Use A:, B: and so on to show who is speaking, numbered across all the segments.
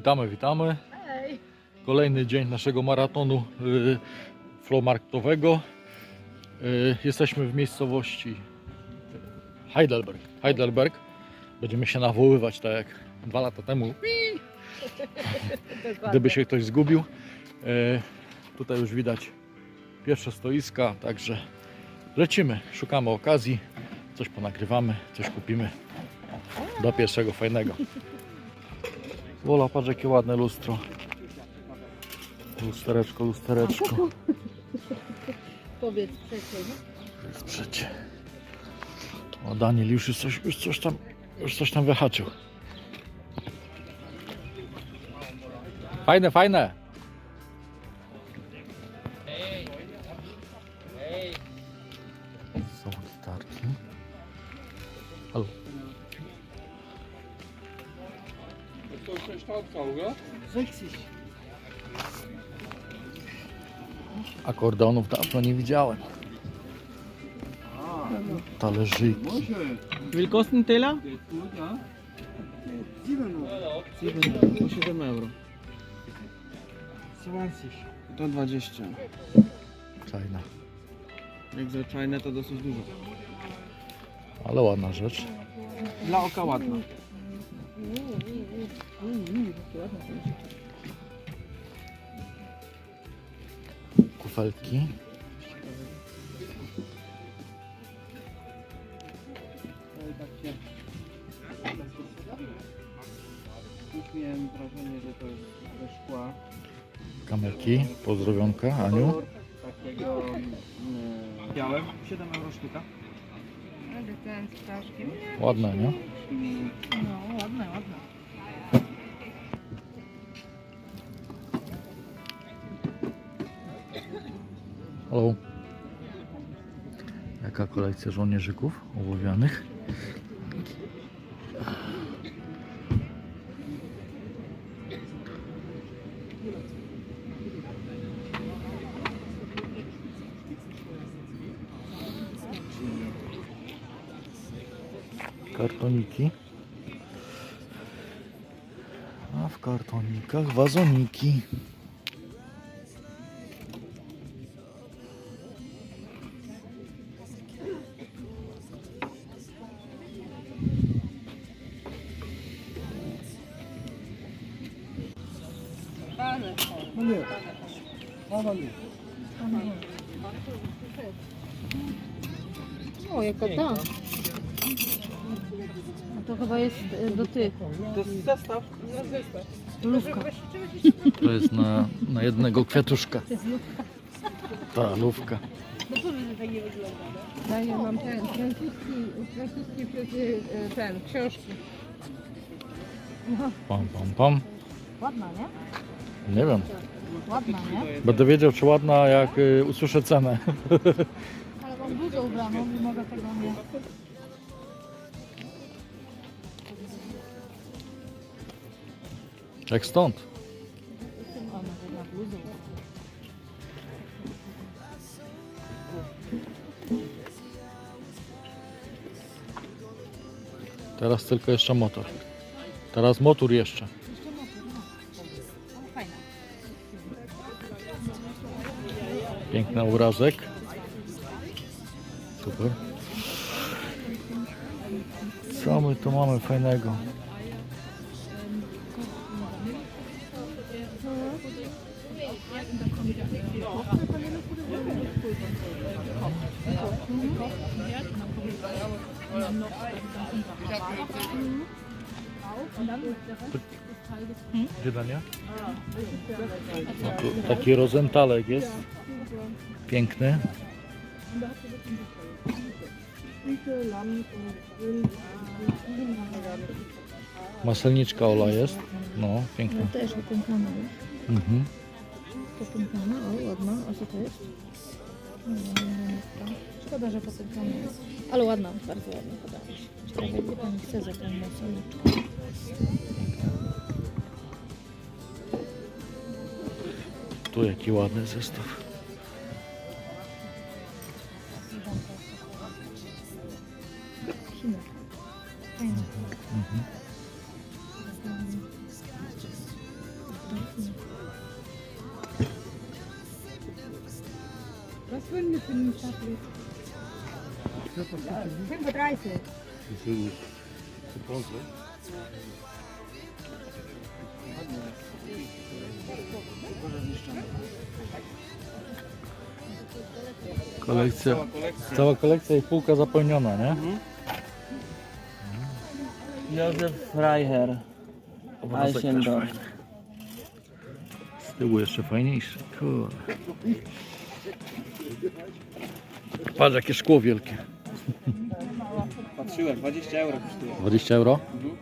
A: Witamy, witamy.
B: Hej.
A: Kolejny dzień naszego maratonu y, flomarktowego. Y, jesteśmy w miejscowości Heidelberg. Heidelberg. Będziemy się nawoływać tak jak dwa lata temu, gdyby się ktoś zgubił. Y, tutaj już widać pierwsze stoiska, także lecimy, szukamy okazji, coś ponagrywamy, coś kupimy do pierwszego fajnego. Wola, patrz jakie ładne lustro. Lustereczko, lustereczko.
B: Powiedz przecież.
A: Jest przecie. O Daniel już, jest coś, już coś tam już coś tam wyhaczył. Fajne, fajne. Akordeonów dawno nie widziałem. Talerzyki.
C: 7 po 7 euro. 20. To 20.
A: Czajna.
C: Jak zwyczajne to dosyć dużo.
A: Ale ładna rzecz.
C: Dla oka ładna.
A: Kufelki.
C: Miałem wrażenie, że to jest ze szkła.
A: Kamerki. Pozdrowionka, Aniu.
C: Takiego mm, białe. 7 euro sztuka.
B: Ale ten z ptaszkiem.
A: Ładne, nie?
B: No, ładne, ładne.
A: Halo. Jaka kolekcja żołnierzyków ołowianych? Kartoniki. A w kartonikach wazoniki.
B: Jest y, do tych.
C: To jest zestaw.
B: Lówka.
A: To jest na, na jednego kwiatuszka. Ta lówka.
B: Ja nie mam ten, francuski, francuski y, ten, książki. No,
A: Pam, pam, pam.
B: ładna, nie?
A: Nie wiem.
B: Ładna, nie?
A: Będę wiedział, czy ładna, jak y, usłyszę cenę.
B: Ale mam bluzę ubraną, nie mogę tego nie...
A: Jak stąd. Teraz tylko jeszcze motor. Teraz motor jeszcze. Piękny obrazek. Super. Co my tu mamy fajnego? Gdzie Dania? No taki rozentalek jest. Piękny. Maselniczka Ola jest. No, piękna.
B: Też opętana jest.
A: Mhm.
B: Popętana, o ładna. A co to jest? Szkoda, że popętana jest. Ale ładna, bardzo ładna podoba mi się. Chce za tą masolniczkę.
A: Tu jaki ładny zestaw.
B: 35.
A: Kolekcja,
C: Cała kolekcja.
A: cała kolekcja i półka zapełniona, nie?
C: Józef Freiherr.
A: Fajny. Z tyłu jeszcze fajniejszy. Kurde. Patrz jakie szkło wielkie.
C: Patrzyłem, 20 euro kosztuje.
A: 20 euro?
C: Mhm.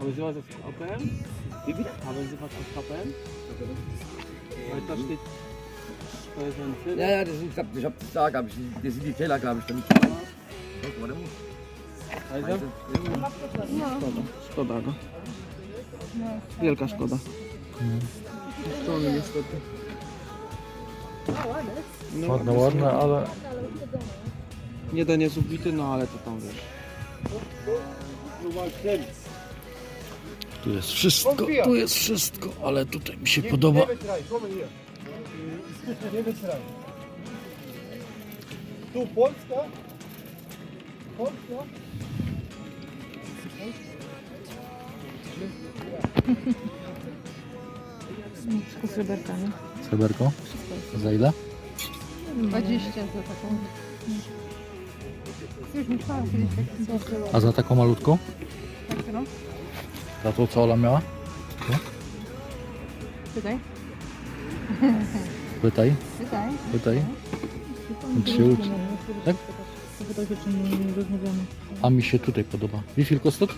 C: Haben Sie was auf KPM? Wie bitte? KPM? Da steht Steuersense.
D: Ja, ja, das ist, ich hab, ich hab da, glaube ich. Das sind die Teller, glaube ich, damit. Guck mal, da muss-
C: Also? Szkoda, szkoda go. Wielka szkoda. Strony niestety. No,
A: Ładne, ładne, ale
C: Jeden jest ubity, no ale to tam wiesz.
A: tu jest wszystko, tu jest wszystko, ale tutaj mi się podoba.
E: Tu Polska? Polska?
B: Wszystko z sreberkami.
A: Sreberko? Za ile?
B: 20 za taką. Już myślałam kiedyś
A: A za taką malutką?
B: no.
A: Za tą co Ola miała?
B: Tutaj?
A: Pytaj, pytaj. Uczy. Tak?
B: Zapytaj się, czy nie rozmawiamy.
A: A mi się tutaj podoba. Wie kostet?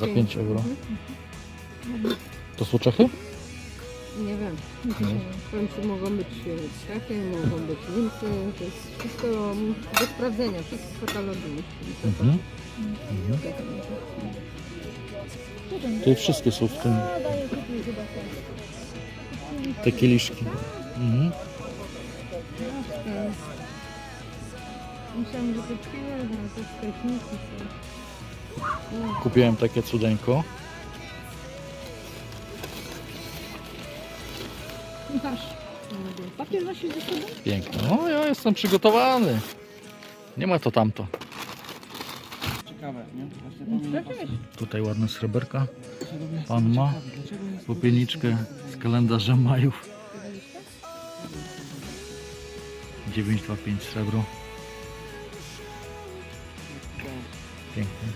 A: Za 5 euro. To są Czechy?
F: Nie wiem. W końcu mogą być Czechy, mogą być Niemcy. To jest wszystko do sprawdzenia, wszystko katalogi.
A: Mhm. Tutaj wszystkie są w tym. Te kieliszki. Mhm.
F: To to.
A: Kupiłem takie cudeńko.
F: Masz. Papier nosisz ze sobą?
A: No ja jestem przygotowany. Nie ma to tamto.
C: Ciekawe, nie? Właśnie to mi nie pasuje.
A: Tutaj ładne sreberka. Pan ma popielniczkę z kalendarzem Majów. 925 srebro. Pięknie.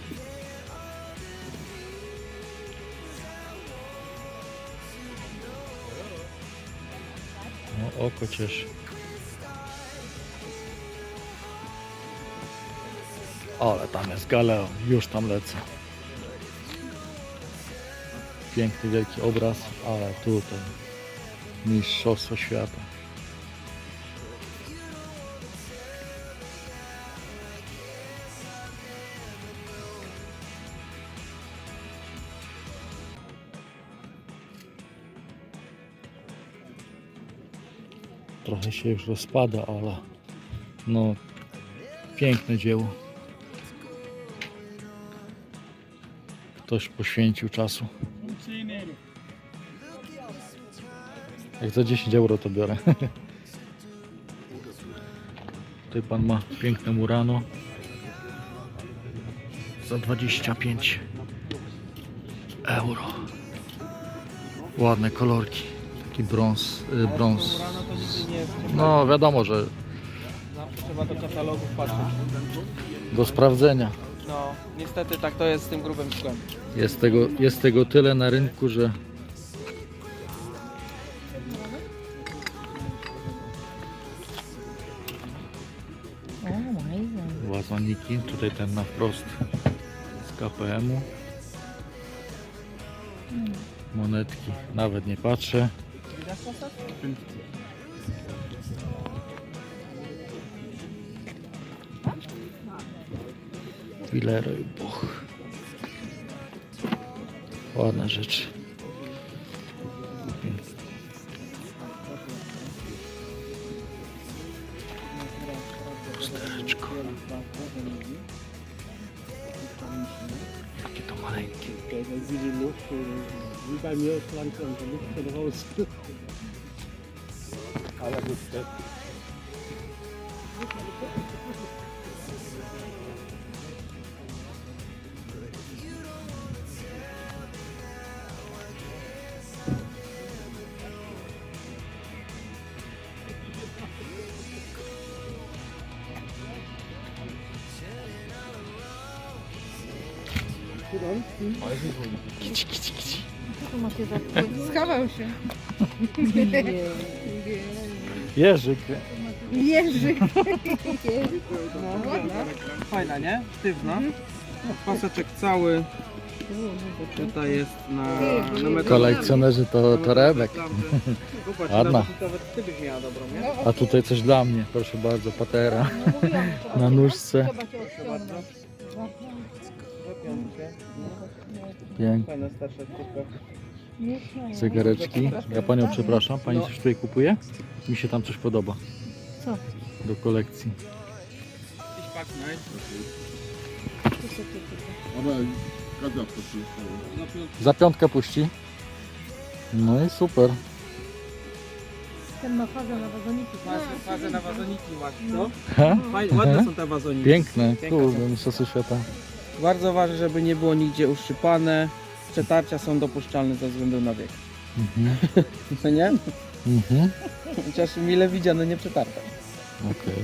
A: No oko cieszy. Ale tam jest galeon, już tam lecę. Piękny, wielki obraz, ale tutaj mistrzostwo świata. Trochę się już rozpada, ale no piękne dzieło. Ktoś poświęcił czasu. Jak za 10 euro to biorę. Tutaj pan ma piękne murano. Za 25 euro. Ładne kolorki. Taki brąz. Y, brąz. No wiadomo, że
C: trzeba do katalogów patrzeć.
A: do sprawdzenia.
C: No, niestety tak to jest z tym grubym szkłem.
A: Jest tego, jest tego tyle na rynku, że wazoniki. Tutaj ten na wprost z KPM-u. Monetki. Nawet nie patrzę. Wileroy Boch. Ładne rzeczy. Lustereczko. Jakie to maleńkie.
C: Wie bei mir ist langsam Luft schon raus. Aber gut,
A: Kici, kici, kici.
B: Co tu macie za
F: Schował się.
A: Jerzyk.
F: Jerzyk.
C: Fajna, nie? Sztywna. Paseczek cały. Tutaj jest na, na metr.
A: Kolekcjonerzy to torebek. Ładna.
C: nawet, nawet ty byś miała dobrą, nie?
A: A tutaj coś dla mnie, proszę bardzo, patera.
B: No
A: Na nóżce.
B: Trzeba cię odciągnąć.
A: Pięknie.
C: Fajna starsza sztuka.
A: Zegareczki. Ja panią przepraszam, pani coś tutaj kupuje? Mi się tam coś podoba.
B: Co?
A: Do kolekcji. Za piątkę puści. No i super.
B: Ten ma fazę na wazoniki.
C: Masz fazę na wazoniki masz, co?
A: Ha?
C: Fajne, ładne są te wazoniki.
A: Piękne.
C: Piękne
A: Kurde,
C: są.
A: mistrzostwo świata.
C: Bardzo ważne, żeby nie było nigdzie uszczypane. Przetarcia są dopuszczalne ze względu na wiek.
A: Mhm.
C: Co nie?
A: Mhm.
C: Chociaż mile widziane nie przetarte.
A: Okej.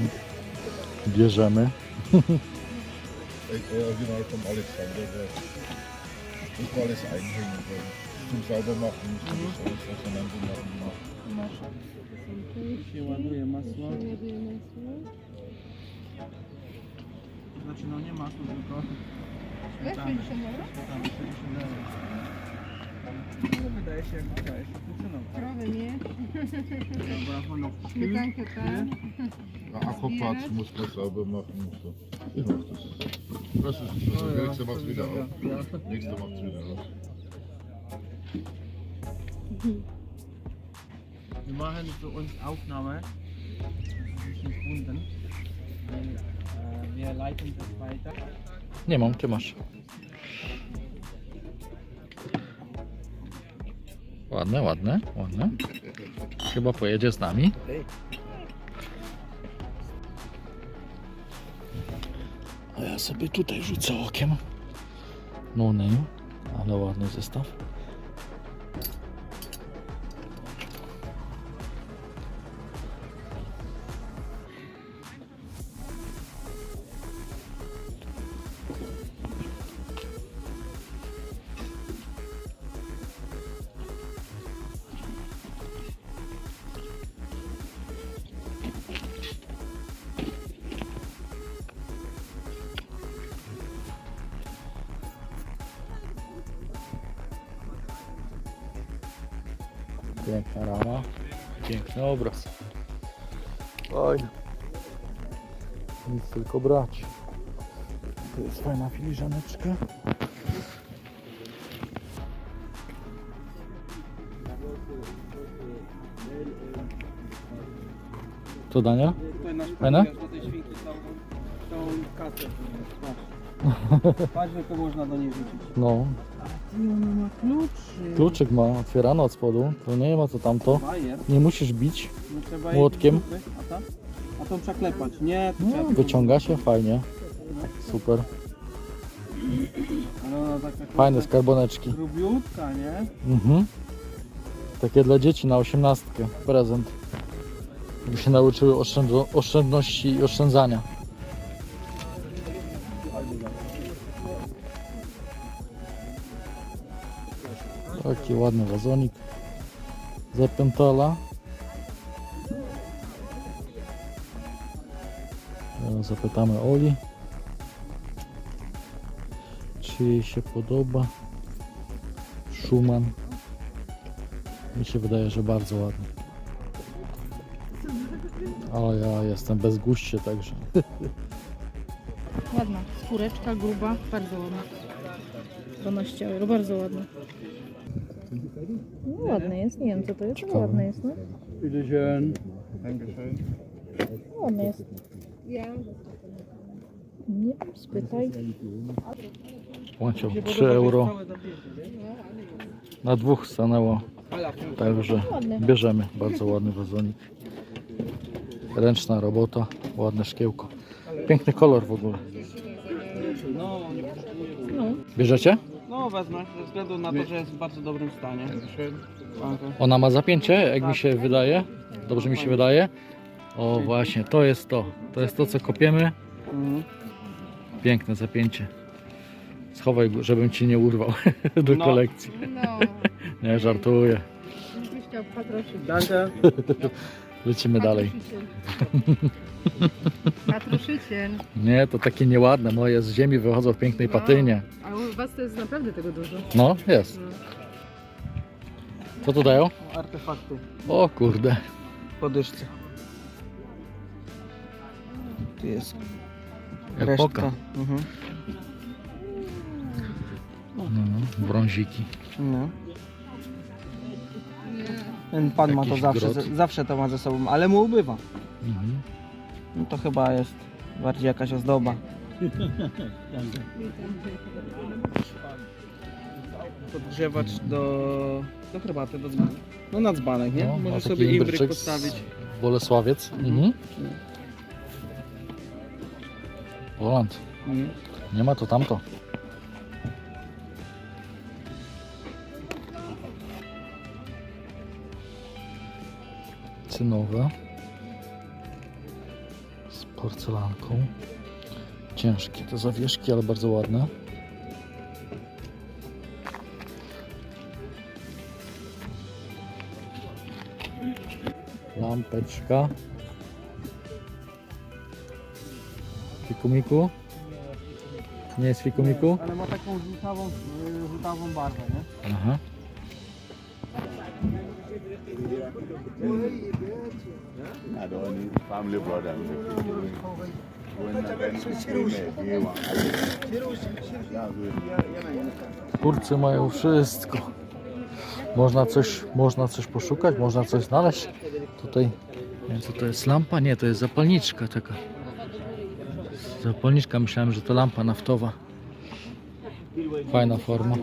A: Bierzemy.
E: Ich original vom Alexander. Der muss alles einhängen. weil Zum sauber machen muss man das alles auseinander machen.
C: się ładuje masło. Znaczy no nie masło, tylko śmietany. Śmietany, 60 euro. No, wydaje się jak wydaje się funkcjonować.
F: Krowy, nie?
C: Brawo, no.
F: Śmietankę tam.
E: Der Akkuplatz muss man sauber machen. Muss man. Ich mach das. Das ist so. Der nächste macht's wieder auf. Nächste macht's wieder auf.
C: Wir machen für uns Aufnahme. Das ist nicht wundern.
A: Nie mam, ty masz. Ładne, ładne, ładne. Chyba pojedzie z nami. A ja sobie tutaj rzucę okiem. No name, ale ładny zestaw. Piękna rama, piękny obraz. Fajnie. Nic tylko brać. To jest fajna filiżaneczka. Co Dania? Fajne?
C: całą kasę. Patrz. Jaką można do niej wrzucić.
A: No,
F: I ona ma kluczy.
A: kluczyk ma otwierany od spodu. To nie ma co tamto.
C: Bajer.
A: Nie musisz bić.
C: No trzeba
A: Młotkiem.
C: A ta? A tą przeklepać. Nie, to
A: No,
C: trzeba
A: wyciąga się fajnie. Super.
C: Ale ona taka
A: Fajne
C: kurczę,
A: skarboneczki.
C: Grubiutka, nie?
A: Mhm. Takie dla dzieci na osiemnastkę. Prezent. By się nauczyły oszczędzo- oszczędności i oszczędzania. Taki ładny wazonik. Zapętala. Zapytamy Oli. Czy jej się podoba. Schumann. Mi się wydaje, że bardzo ładny. Ale ja jestem bez guście, także
B: Ładna. Skóreczka gruba. Bardzo ładna. 12 euro, bardzo ładne. No, ładne jest, nie wiem co to jest, ale ładne jest, no. Ładne jest. Nie wiem, spytaj.
A: Płacił 3 euro. Na dwóch stanęło. Także bierzemy. Bardzo ładny wazonik. Ręczna robota, ładne szkiełko. Piękny kolor w ogóle.
C: No,
A: Bierzecie?
C: No wezmę, ze względu na to, że jest w bardzo dobrym stanie.
A: Ona ma zapięcie, jak mi się wydaje. Dobrze mi się wydaje. O właśnie, to jest to. To jest to, co kopiemy.
C: Mhm.
A: Piękne zapięcie. Schowaj żebym ci nie urwał do
C: No.
A: kolekcji.
F: No,
A: Nie, żartuję.
F: byś chciał patroszyć.
C: Danke.
A: Lecimy dalej.
F: Patroszyciel.
A: Nie, to takie nieładne. Moje z ziemi wychodzą w pięknej patynie.
F: A u was to jest naprawdę tego dużo.
A: No, jest. Co tu dają?
C: Artefakty
A: O kurde.
C: po dyszce. Tu jest
A: Epoka.
C: resztka. Mhm.
A: No, brąziki.
C: No. Ten pan ma to
A: Jakiś
C: zawsze,
A: grot.
C: zawsze to ma ze sobą, ale mu ubywa.
A: Mhm.
C: No to chyba jest bardziej jakaś ozdoba. Podgrzewacz do, do herbaty, do dzbanek. No na dzbanek, nie?
A: No, ma
C: Możesz
A: taki
C: sobie imbryk
A: imbryczek
C: postawić.
A: Bolesławiec. Mhm. Poland.
C: Mhm.
A: Nie ma to tamto. Cynowe. Porcelanką. Ciężkie te zawieszki, ale bardzo ładne. Lampeczka. Fikumiku? Nie jest fikumiku?
C: Ale ma taką żółtawą, y, żółtawą barwę, nie?
A: Aha.
E: Ja, da waren die Family Brother.
A: Kurcy mają wszystko. Można coś, można coś poszukać, można coś znaleźć. Tutaj, nie wiem co to jest lampa? Nie, to jest zapalniczka taka. Zapalniczka, myślałem, że to lampa naftowa. Fajna forma.